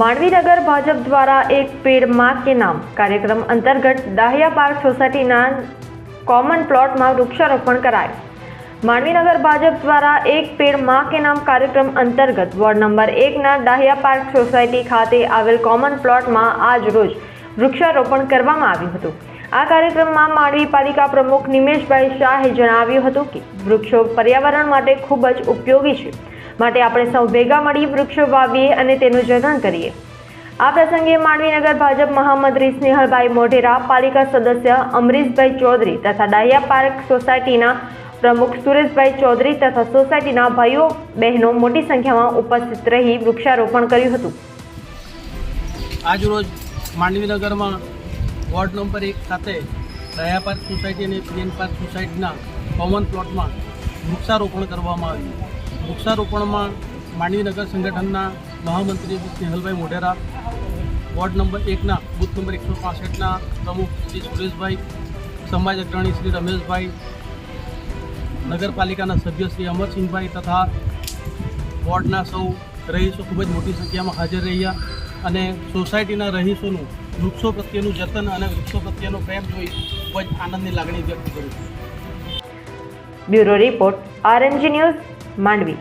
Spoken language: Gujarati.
માંડવીનગર ભાજપ દ્વારા એક પેડમાં કે નામ કાર્યક્રમ અંતર્ગત દાહિયા પાર્ક સોસાયટીના કોમન પ્લોટમાં વૃક્ષારોપણ કરાયું. માંડવીનગર ભાજપ દ્વારા એક પેડમાં કે નામ કાર્યક્રમ અંતર્ગત વોર્ડ નંબર એકના દાહિયા પાર્ક સોસાયટી ખાતે આવેલ કોમન પ્લોટમાં આજ રોજ વૃક્ષારોપણ કરવામાં આવ્યું હતું. આ કાર્યક્રમમાં માંડવી પાલિકા પ્રમુખ નિમેશભાઈ શાહે જણાવ્યું હતું કે વૃક્ષો પર્યાવરણ માટે ખૂબ જ ઉપયોગી છે. માટે આપણે સૌ ભેગા મળી વૃક્ષો વાવીએ અને તેનું જતન કરીએ. આ પ્રસંગે માંડવીનગર ભાજપ મહામંત્રી સ્નેહલભાઈ મોઢેરા, પાલિકા સદસ્ય અમરીશભાઈ ચૌધરી તથા ડાહિયા પાર્ક સોસાયટીના પ્રમુખ સુરેશભાઈ ચૌધરી તથા સોસાયટીના ભાઈઓ, બહેનો મોટી સંખ્યામાં ઉપસ્થિત રહી વૃક્ષારોપણ કર્યું હતું. આજરોજ માંડવીનગરમાં વોર્ડ નંબર એક ખાતે દયા પાર્ક સોસાયટી અને પ્રિયન પાર્ક સોસાયટીના કોમન પ્લોટમાં વૃક્ષારોપણ કરવામાં આવ્યું. વૃક્ષારોપણમાં માંડવીનગર સંગઠનના મહામંત્રી સ્નેહલભાઈ મોઢેરા, વોર્ડ નંબર એકના બુથ નંબર એકસો પાસઠના પ્રમુખ શ્રી સુરેશભાઈ, સમાજ અગ્રણી શ્રી રમેશભાઈ, નગરપાલિકાના સભ્ય શ્રી અમરસિંહભાઈ તથા વોર્ડના સૌ રહીશો ખૂબ જ મોટી સંખ્યામાં હાજર રહ્યા અને સોસાયટીના રહીશોનું વૃક્ષો પ્રત્યેનું જતન અને વૃક્ષો પ્રત્યેનો પ્રેમ જોઈ ખૂબ જ આનંદની લાગણી વ્યક્ત કરું છું. Bureau report RNG news Mandvi.